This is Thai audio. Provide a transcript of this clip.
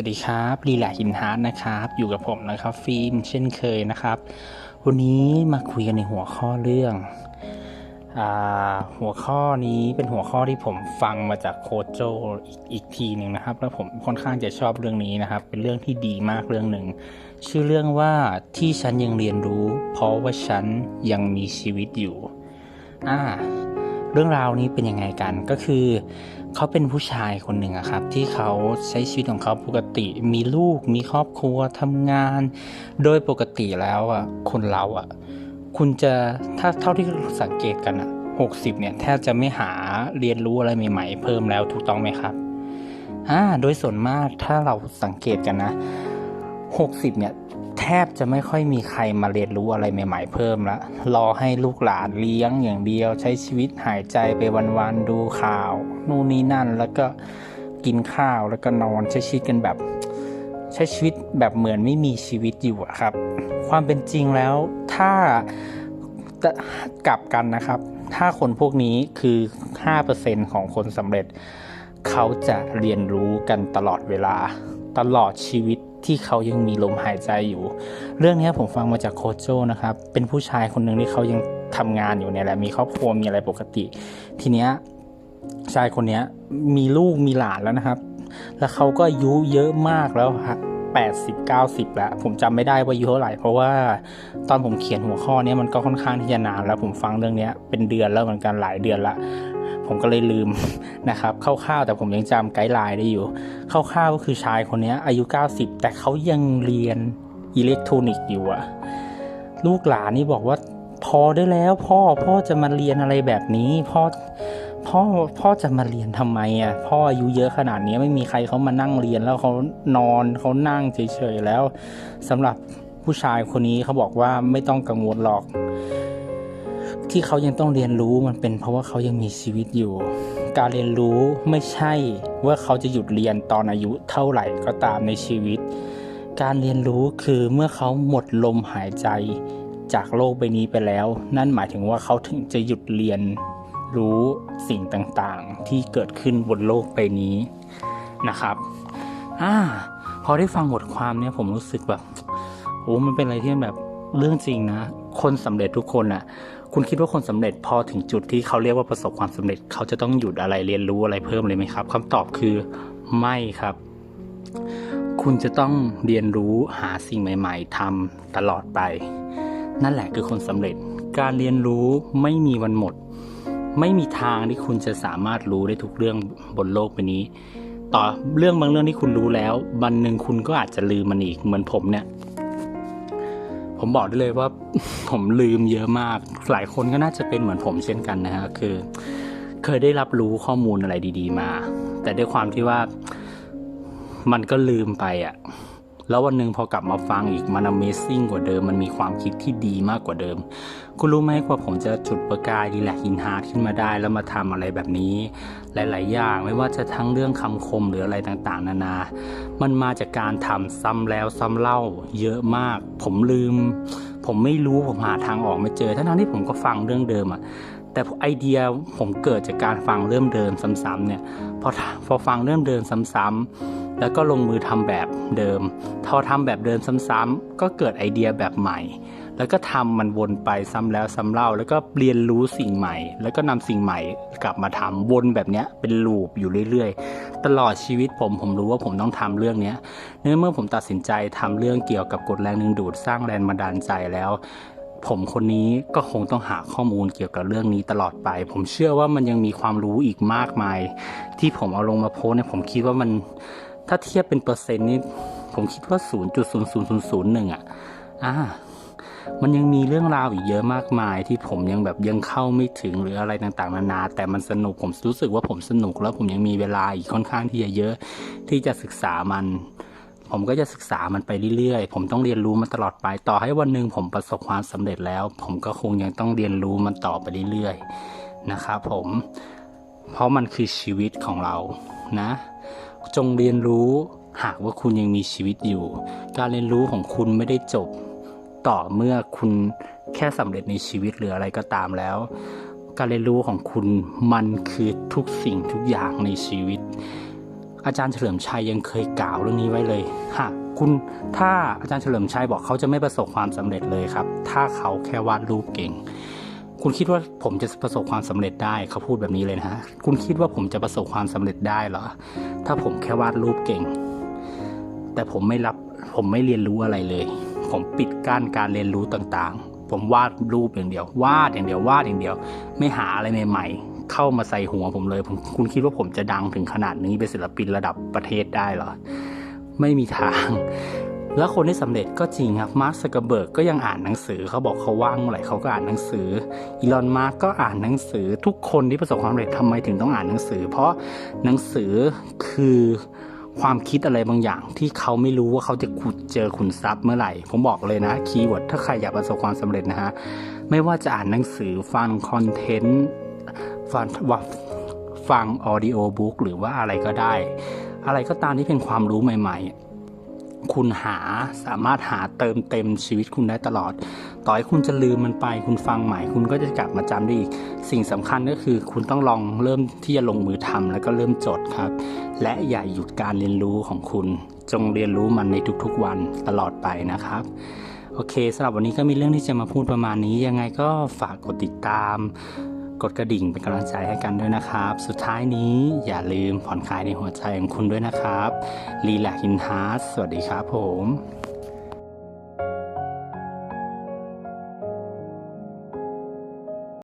สวัสดีครับลีลาหินฮาร์ดนะครับ อยู่กับผมนะครับ ฟิล์มเช่นเคยนะครับ วันนี้มาคุยกันในหัวข้อเรื่องอหัวข้อนี้เป็นหัวข้อที่ผมฟังมาจากโคโจอีกอีกทีหนึ่งนะครับ แล้วผมค่อนข้างจะชอบเรื่องนี้นะครับ เป็นเรื่องที่ดีมากเรื่องหนึ่งชื่อเรื่องว่าที่ฉันยังเรียนรู้ เพราะว่าฉันยังมีชีวิตอยู่ อ่า เรื่องราวนี้เป็นยังไงกันก็คือเขาเป็นผู้ชายคนหนึ่งอะครับ ที่เขาใช้ชีวิตของเขาปกติมีลูก มีครอบครัวทำงาน โดยปกติแล้วอะคนเราอะคุณจะถ้าเท่าที่สังเกตกันอะหกสิบเนี่ยแทบจะไม่หาเรียนรู้อะไรใหม่ๆ เพิ่มแล้วถูกต้องไหมครับอ่าโดยส่วนมากถ้าเราสังเกตกันนะหกสิบเนี่ย แทบจะไม่ค่อยมีใครมาเรียนรู้อะไรใหม่ ๆ เพิ่มละรอให้ลูกหลานเลี้ยงอย่างเดียว ใช้ชีวิตหายใจไปวันๆดูข่าว นู่นนี่นั่นแล้วก็กินข้าวแล้วก็นอนใช้ชีวิตกันแบบ ใช้ชีวิตแบบเหมือนไม่มีชีวิตอยู่ครับ ความเป็นจริงแล้วถ้ากลับกันนะครับ ถ้าคนพวกนี้คือ 5%ของคนสำเร็จ เขาจะเรียนรู้กันตลอดเวลา ตลอดชีวิต ที่เขายังมีลมหายใจอยู่ เรื่องนี้ผมฟังมาจากโคโจนะครับ เป็นผู้ชายคนหนึ่งที่เขายังทำงานอยู่เนี่ยแหละ มีครอบครัวมีอะไรปกติ ทีเนี้ยชายคนเนี้ยมีลูกมีหลานแล้วนะครับ แล้วเขาก็อายุเยอะมากแล้วครับแปดสิบเก้าสิบแล้ว ผมจำไม่ได้ว่าอายุเท่าไหร่ เพราะว่าตอนผมเขียนหัวข้อนี้มันก็ค่อนข้างที่จะนานแล้วผมฟังเรื่องนี้เป็นเดือนแล้วเหมือนกันหลายเดือนละ ผมก็เลยลืมนะครับคร่าวๆแต่ผมยังจำไกด์ไลน์ได้อยู่คร่าวๆก็คือชายคนนี้อายุ 90 แต่เขายังเรียนอิเล็กทรอนิกส์อยู่อะลูกหลานนี่บอกว่าพอได้แล้วพ่อพ่อจะมาเรียนอะไรแบบนี้พ่อพ่อพ่อจะมาเรียนทำไมอะพ่ออายุเยอะขนาดนี้ไม่มีใครเขามานั่งเรียนแล้วเขานอนเขานั่งเฉยๆแล้วสำหรับผู้ชายคนนี้เขาบอกว่าไม่ต้องกังวลหรอก ที่เขายังต้องเรียนรู้มันเป็นเพราะว่าเขายังมีชีวิตอยู่ การเรียนรู้ไม่ใช่ว่าเขาจะหยุดเรียนตอนอายุเท่าไหร่ก็ตามในชีวิต การเรียนรู้คือเมื่อเขาหมดลมหายใจจากโลกใบนี้ไปแล้ว นั่นหมายถึงว่าเขาถึงจะหยุดเรียนรู้สิ่งต่างๆ ที่เกิดขึ้นบนโลกใบนี้นะครับอ่าพอได้ฟังบทความเนี้ยผมรู้สึกแบบโอ้มันเป็นอะไรที่แบบเรื่องจริงนะ คนสำเร็จทุกคนอะ คุณคิดว่าคนสำเร็จพอถึงจุดที่เขาเรียกว่าประสบความสำเร็จ เขาจะต้องหยุดอะไรเรียนรู้อะไรเพิ่มเลยไหมครับคำตอบคือไม่ครับ คุณจะต้องเรียนรู้หาสิ่งใหม่ ๆทำตลอดไป นั่นแหละคือคนสำเร็จ การเรียนรู้ไม่มีวันหมด ไม่มีทางที่คุณจะสามารถรู้ได้ทุกเรื่องบนโลกใบนี้ ต่อเรื่องบางเรื่องที่คุณรู้แล้ววันหนึ่งคุณก็อาจจะลืมมันอีกเหมือนผมเนี่ย ผมบอกได้เลยว่าผมลืมเยอะมาก หลายคนก็น่าจะเป็นเหมือนผมเช่นกันนะฮะคือ เคยได้รับรู้ข้อมูลอะไรดี ๆ มา แต่ด้วยความที่ว่ามันก็ลืมไปอะ่ะ แล้ววันหนึ่งพอกลับมาฟังอีกมัน Amazing กว่าเดิม มันมีความคิดที่ดีมากกว่าเดิม คุณรู้ไหมกว่าผมจะจุดประกายดีแลกอินฮาร์ดขึ้นมาได้ แล้วมาทำอะไรแบบนี้ หลาย ๆ อย่างไม่ว่าจะทั้งเรื่องคำคมหรืออะไรต่างๆ นานา มันมาจากการทำซ้ำแล้วซ้ำเล่าเยอะมาก ผมลืม ผมไม่รู้ผมหาทางออกไม่เจอทั้งๆที่ผมก็ฟังเรื่องเดิมอะ แต่ไอเดียผมเกิดจากการฟังเรื่องเดิมซ้ำๆเนี่ยพอพอฟังเรื่องเดิมซ้ำๆแล้วก็ลงมือทำแบบเดิมพอทำแบบเดิมซ้ำๆก็เกิดไอเดียแบบใหม่ แล้วก็ทำมันวนไปซ้ำแล้วซ้ำเล่า แล้วก็เรียนรู้สิ่งใหม่ แล้วก็นำสิ่งใหม่กลับมาทำวนแบบเนี้ยเป็นลูปอยู่เรื่อยๆ ตลอดชีวิตผมผมรู้ว่าผมต้องทำเรื่องเนี้ยเนื่อเมื่อผมตัดสินใจทำเรื่องเกี่ยวกับกฎแรงดึงดูดสร้างแรงบันดาลใจแล้ว ผมคนนี้ก็คงต้องหาข้อมูลเกี่ยวกับเรื่องนี้ตลอดไป ผมเชื่อว่ามันยังมีความรู้อีกมากมาย ที่ผมเอาลงมาโพสเนี่ยผมคิดว่ามันถ้าเทียบเป็นเปอร์เซ็นต์นี่ผมคิดว่า0.0001อะอ่ามันยังมีเรื่องราวอีกเยอะมากมาย ที่ผมยังแบบยังเข้าไม่ถึงหรืออะไรต่างๆนานา แต่มันสนุกผมรู้สึกว่าผมสนุกแล้วผมยังมีเวลาอีกค่อนข้างที่จะเยอะที่จะศึกษามัน ผมก็จะศึกษามันไปเรื่อยๆ ผมต้องเรียนรู้มันตลอดไป ต่อให้วันหนึ่งผมประสบความสำเร็จแล้ว ผมก็คงยังต้องเรียนรู้มันต่อไปเรื่อยๆ นะครับผม เพราะมันคือชีวิตของเรา นะ จงเรียนรู้หากว่าคุณยังมีชีวิตอยู่ การเรียนรู้ของคุณไม่ได้จบ ต่อเมื่อคุณแค่สำเร็จในชีวิตหรืออะไรก็ตามแล้ว การเรียนรู้ของคุณมันคือทุกสิ่งทุกอย่างในชีวิต อาจารย์เฉลิมชัยยังเคยกล่าวเรื่องนี้ไว้เลยหากคุณถ้าอาจารย์เฉลิมชัยบอกเขาจะไม่ประสบความสำเร็จเลยครับ ถ้าเขาแค่วาดรูปเก่ง คุณคิดว่าผมจะประสบความสำเร็จได้เขาพูดแบบนี้เลยนะฮะคุณคิดว่าผมจะประสบความสำเร็จได้เหรอ ถ้าผมแค่วาดรูปเก่ง แต่ผมไม่รับผมไม่เรียนรู้อะไรเลย ผมปิดกั้นการเรียนรู้ต่างๆ ผมวาดรูปอย่างเดียว วาดอย่างเดียววาดอย่างเดียว ไม่หาอะไรใหม่ๆ เข้ามาใส่หัวผมเลยผมคุณคิดว่าผมจะดังถึงขนาดนี้เป็นศิลปินระดับประเทศได้เหรอ ไม่มีทาง แล้วคนที่สำเร็จก็จริงครับมาร์คซักเกอร์เบิร์กก็ยังอ่านหนังสือเขาบอกเขาว่างเมื่อไหร่เขาก็อ่านหนังสืออีลอนมาร์กก็อ่านหนังสือทุกคนที่ประสบความสำเร็จทำไมถึงต้องอ่านหนังสือ เพราะหนังสือคือความคิดอะไรบางอย่างที่เขาไม่รู้ว่าเขาจะขุดเจอขุนทรัพย์เมื่อไหร่ ผมบอกเลยนะคีย์เวิร์ดถ้าใครอยากประสบความสำเร็จนะฮะ ไม่ว่าจะอ่านหนังสือฟังคอนเทนต์ ฟังว่าฟังออดิโอบุ๊กหรือว่าอะไรก็ได้ อะไรก็ตามที่เป็นความรู้ใหม่ ๆ คุณหาสามารถหาเติมเต็มชีวิตคุณได้ตลอด ต่อให้คุณจะลืมมันไป คุณฟังใหม่ คุณก็จะกลับมาจำได้อีก สิ่งสำคัญก็คือ คุณต้องลองเริ่มที่จะลงมือทำแล้วก็เริ่มจดครับ และอย่าหยุดการเรียนรู้ของคุณ จงเรียนรู้มันในทุกๆวันตลอดไปนะครับโอเคสำหรับวันนี้ก็มีเรื่องที่จะมาพูดประมาณนี้ ยังไงก็ฝากกดติดตาม กดกระดิ่งเป็นกำลังใจให้กันด้วยนะครับ สุดท้ายนี้อย่าลืมผ่อนคลายในหัวใจของคุณด้วยนะครับรีแลกอินฮาร์สวัสดีครับผม